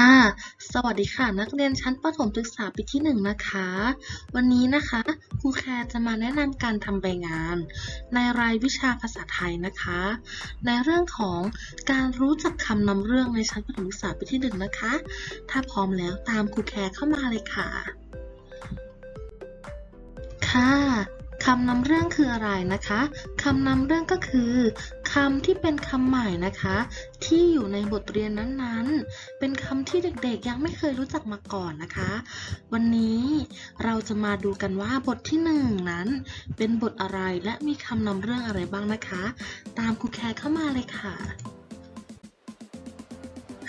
ค่ะ สวัสดีค่ะ นักเรียนชั้นประถมศึกษาปีที่หนึ่งนะคะ วันนี้นะคะครูแคร์จะมาแนะนำการทำใบงาน ในรายวิชาภาษาไทยนะคะ ในเรื่องของการรู้จักคำนำเรื่องในชั้นประถมศึกษาปีที่หนึ่งนะคะ ถ้าพร้อมแล้วตามครูแคร์เข้ามาเลยค่ะ ค่ะ คำนำเรื่องคืออะไรนะคะคำนำเรื่องก็คือคำที่เป็นคำใหม่นะคะ ที่อยู่ในบทเรียนนั้นๆ เป็นคำที่เด็กๆ ยังไม่เคยรู้จักมาก่อนนะคะ วันนี้เราจะมาดูกันว่าบทที่หนึ่งนั้น เป็นบทอะไรและมีคำนำเรื่องอะไรบ้างนะคะ ตามครูแคร์เข้ามาเลยค่ะ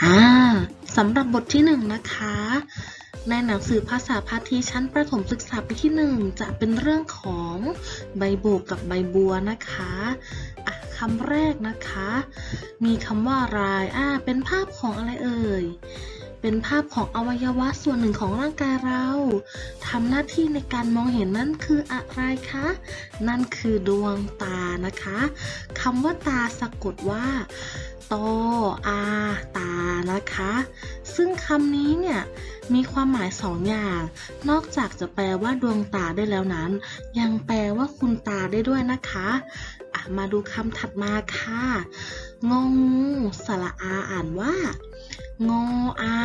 อ่าสำหรับบทที่หนึ่งนะคะ ในหนังสือภาษาพาทีชั้นประถมศึกษาปีที่หนึ่งจะเป็นเรื่องของใบโบกกับใบบัวนะคะอะคำแรกนะคะ มีคำว่าอะไรอ่าเป็นภาพของอะไรเอ่ยเป็นภาพของอวัยวะส่วนหนึ่งของร่างกายเราทำหน้าที่ในการมองเห็นนั่นคืออะไรคะ นั่นคือดวงตานะคะคำว่าตาสะกดว่า ตออาตานะคะ ซึ่งคำนี้เนี่ยมีความหมายสองอย่าง นอกจากจะแปลว่าดวงตาได้แล้วนั้น ยังแปลว่าคุณตาได้ด้วยนะคะะมาดูคำถัดมาค่ะ งงูสระอาอ่านว่า งออา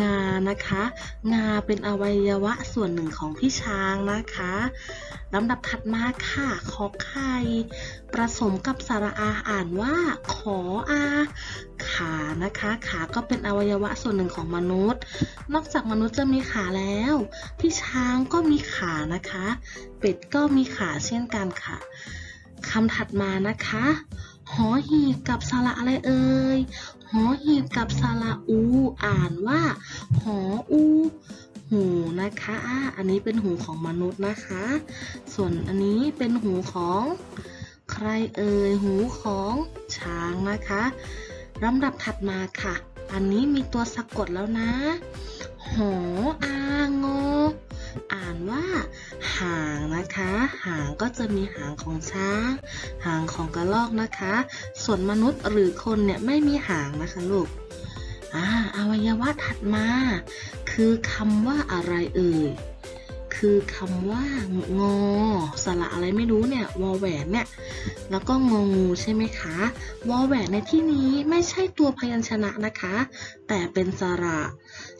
งานะคะ งาเป็นอวัยวะส่วนหนึ่งของพี่ช้างนะคะลำดับถัดมาค่ะ ขอไข่ประสมกับสระอาอ่านว่า ขออา ขานะคะ ขาก็เป็นอวัยวะส่วนหนึ่งของมนุษย์ นอกจากมนุษย์จะมีขาแล้ว พี่ช้างก็มีขานะคะ เป็ดก็มีขาเช่นกันค่ะคำถัดมานะคะ หอหีบกับสระอะไรเอ่ย หอหีบกับสระอู อ่านว่า หออู หูนะคะอ่าอันนี้เป็นหูของมนุษย์นะคะ ส่วนอันนี้เป็นหูของใครเอ่ย หูของช้างนะคะลำดับถัดมาค่ะ อันนี้มีตัวสะกดแล้วนะ หออางอ อ่านว่า หางนะคะ หางก็จะมีหางของช้าง หางของกระรอกนะคะ ส่วนมนุษย์หรือคนเนี่ยไม่มีหางนะคะลูกอ่าอวัยวะถัดมา คือคำว่าอะไรเอ่ย คือคำว่างอสระอะไรไม่รู้เนี่ยวอแหวนเนี่ยแล้วก็งองูใช่ไหมคะวอแหวนในที่นี้ไม่ใช่ตัวพยัญชนะนะคะ แต่เป็นสระ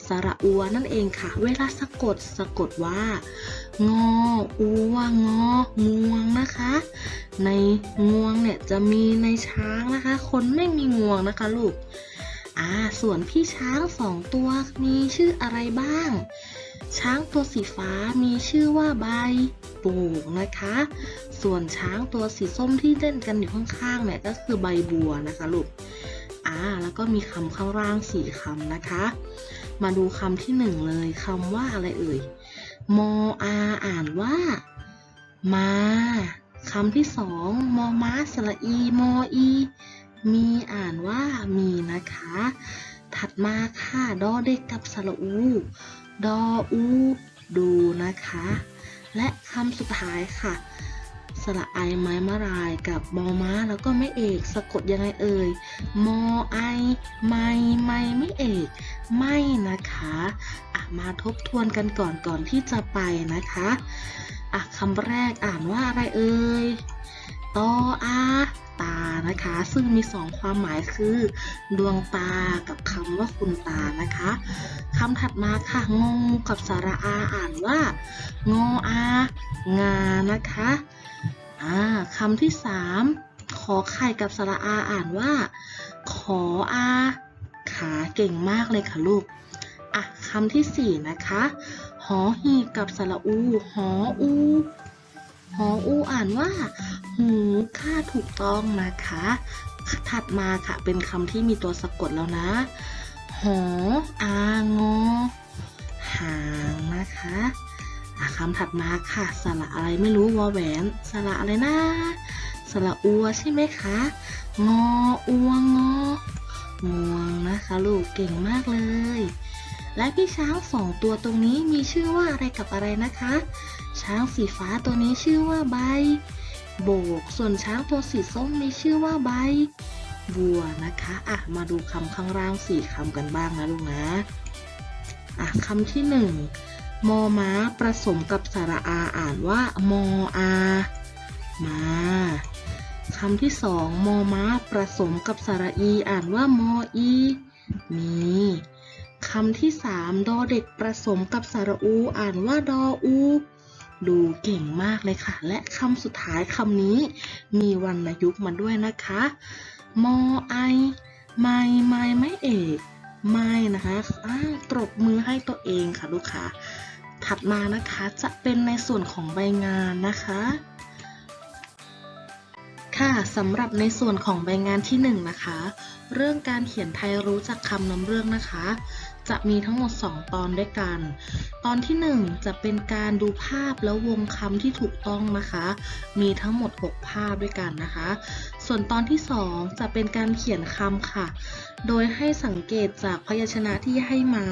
สระอัวนั่นเองค่ะ เวลาสะกดสะกดว่า งออัวงองวงนะคะ ในงวงเนี่ยจะมีในช้างนะคะ คนไม่มีงวงนะคะลูกอ่าส่วนพี่ช้างสองตัวมีชื่ออะไรบ้าง ช้างตัวสีฟ้ามีชื่อว่าใบโบกนะคะ ส่วนช้างตัวสีส้มที่เล่นกันอยู่ข้างๆเนี่ยก็คือใบบัวนะคะลูกอ่าแล้วก็มีคำข้างล่างสี่คำนะคะ มาดูคำที่หนึ่งเลยคำว่าอะไรเอ่ยมออาอ่านว่า มาคำที่สองมอม้าสระอีมออี มีอ่านว่ามีนะคะ ถัดมาค่ะดอเด็กกับสระอู ดออูดูนะคะ และคำสุดท้ายค่ะ สระไอไม้มะลายกับมอม้าแล้วก็ไม่เอก สะกดยังไงเอ่ยมอไอ ไม้ไม้ไม่เอก ไม่นะคะะมาทบทวนกันก่อนก่อนที่จะไปนะคะอะคำแรกอ่านว่าอะไรเอ่ยตออาตานะคะ ซึ่งมีสองความหมายคือ ดวงตากับคำว่าคุณตานะคะคำถัดมาค่ะงงกับสระอาอ่านว่า งออา งานะคะอ่าคำที่สามขอไข่กับสระอาอ่านว่า ขออา ขาเก่งมากเลยค่ะลูก อะคำที่สี่นะคะ หอหีบกับสระอู หออู หออูอ่านว่า หูค่าถูกต้องนะคะ ถัดมาค่ะเป็นคำที่มีตัวสะกดแล้วนะ หออางอ หางนะคะอะคำถัดมาค่ะ สระอะไรไม่รู้วอแหวน สระอะไรนะ สระอัวใช่ไหมคะ งออัวงอ งวงนะคะลูกเก่งมากเลย และพี่ช้างสองตัวตรงนี้มีชื่อว่าอะไรกับอะไรนะคะ ช้างสีฟ้าตัวนี้ชื่อว่าใบ โบก ส่วนช้างตัวสีส้มมีชื่อว่าใบบัวนะคะอะมาดูคำข้างล่างสี่คำกันบ้างนะลูกนะอะคำที่หนึ่งมอม้าผสมกับสระอาอ่านว่ามออา คำที่สองมอม้าผสมกับสระอี อ่านว่ามออีมีคำที่สามดอเด็กผสมกับสระอู อ่านว่าดออู ดูเก่งมากเลยค่ะ และคำสุดท้ายคำนี้ มีวรรณยุกต์มาด้วยนะคะ มอไอไม่ไม่ไม่เอกไม่นะคะอ้าตบมือให้ตัวเองค่ะลูกค้าถัดมานะคะจะเป็นในส่วนของใบงานนะคะ ค่ะสำหรับในส่วนของใบงานที่หนึ่งนะคะ เรื่องการเขียนไทยรู้จักคำนำเรื่องนะคะ จะมีทั้งหมด 2 ตอนด้วยกัน ตอนที่ 1 จะเป็นการดูภาพแล้ววงคำที่ถูกต้องนะคะ มีทั้งหมด 6 ภาพด้วยกันนะคะ ส่วนตอนที่ 2 จะเป็นการเขียนคำค่ะ โดยให้สังเกตจากพยัญชนะที่ให้มา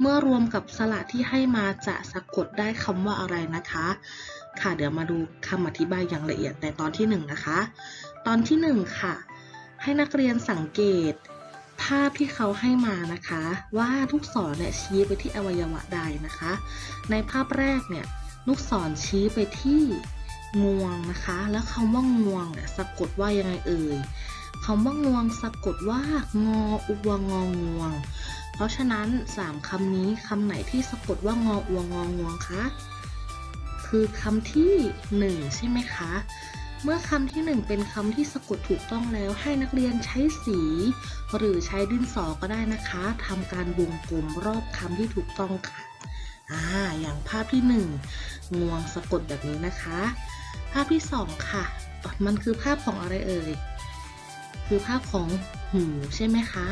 เมื่อรวมกับสระที่ให้มาจะสะกดได้คำว่าอะไรนะคะ ค่ะ เดี๋ยวมาดูคำอธิบายอย่างละเอียดในตอนที่ 1 นะคะ ตอนที่ 1 ค่ะ ให้นักเรียนสังเกต ภาพที่เขาให้มานะคะ ว่าลูกศรเนี่ยชี้ไปที่อวัยวะใดนะคะ ในภาพแรกเนี่ยลูกศรชี้ไปที่งวงนะคะ แล้วคำว่างวงเนี่ยสะกดว่ายังไงเอ่ยคำว่างวงสะกดว่างออุวงองวง เพราะฉะนั้นสามคำนี้คำไหนที่สะกดว่างออุวงองวงคะ คือคำที่หนึ่งใช่ไหมคะ เมื่อคำที่หนึ่งเป็นคำที่สะกดถูกต้องแล้วให้นักเรียนใช้สี หรือใช้ดินสอก็ได้นะคะทำการวงกลมรอบคำที่ถูกต้องค่ะอ่าอย่างภาพที่หนึ่งงวงสะกดแบบนี้นะคะ ภาพที่สองค่ะ มันคือภาพของอะไรเอ่ยคือภาพของหูใช่ไหมคะ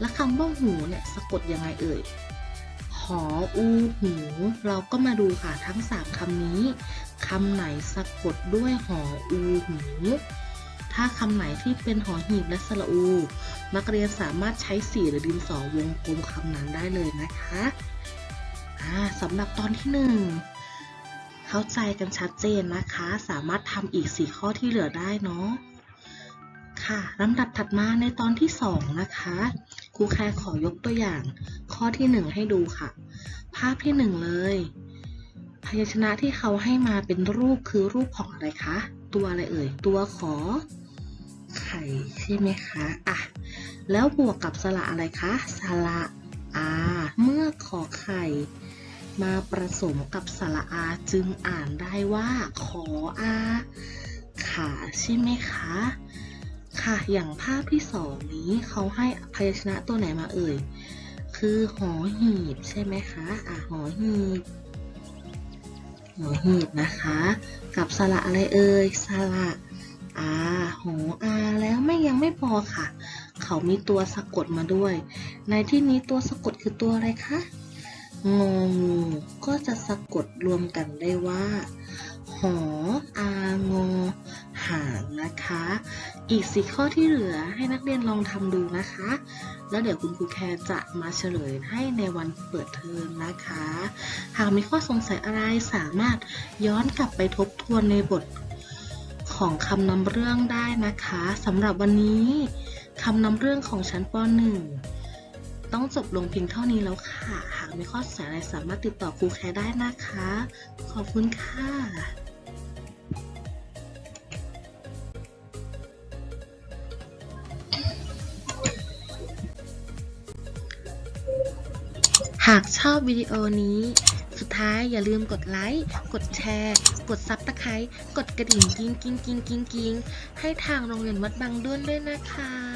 และคำว่าหูเนี่ยสะกดยังไงเอ่ย หออูหูเราก็มาดูค่ะทั้งสามคำนี้คำไหนสะกดด้วยหออูหูถ้าคำไหนที่เป็นหอหีบและสระอู นักเรียนสามารถใช้สีหรือดินสอวงกลมคำนั้นได้เลยนะคะสำหรับตอนที่หนึ่งเข้าใจกันชัดเจนนะคะ สามารถทำอีก4ข้อที่เหลือได้เนาะค่ะลำดับถัดมาในตอนที่ 2 นะคะ ครูแคร์ขอยกตัวอย่าง ข้อที่ 1 ให้ดูค่ะ ภาพที่ 1 เลย พยัญชนะที่เขาให้มาเป็นรูปคือรูปของอะไรคะ ตัวอะไรเอ่ย ตัวขอไข่ใช่ไหมคะอะแล้วบวกกับสระอะไรคะ สระอาเมื่อขอไข่ มาผสมกับสระอาจึงอ่านได้ว่า ขออาขาใช่ไหมคะ ค่ะ อย่างภาพที่สองนี้เขาให้พยัญชนะตัวไหนมาเอ่ย คือหอหีบใช่ไหมคะอะหอหีบหอหีบนะคะ กับสระอะไรเอ่ยสระอาหออาแล้วไม่ยังไม่พอค่ะ เขามีตัวสะกดมาด้วย ในที่นี้ตัวสะกดคือตัวอะไรคะงองูก็จะสะกดรวมกันได้ว่า หออางอ หางนะคะ อีกสี่ข้อที่เหลือให้นักเรียนลองทำดูนะคะ แล้วเดี๋ยวคุณครูแคร์จะมาเฉลยให้ในวันเปิดเทอมนะคะ หากมีข้อสงสัยอะไรสามารถย้อนกลับไปทบทวนในบทของคำนำเรื่องได้นะคะสำหรับวันนี้คำนำเรื่องของชั้นป .1 ต้องจบลงเพียงเท่านี้แล้วค่ะ หากมีข้อสงสัยอะไรสามารถติดต่อครูแคร์ได้นะคะ ขอบคุณค่ะ หากชอบวิดีโอนี้ สุดท้ายอย่าลืมกดไลค์ กดแชร์ กดซับสไครต์กดกระดิ่งกิ้งกิ้งกิ้งกิ้งกิ้งให้ทางโรงเรียนวัดบางด้วนด้วยนะคะ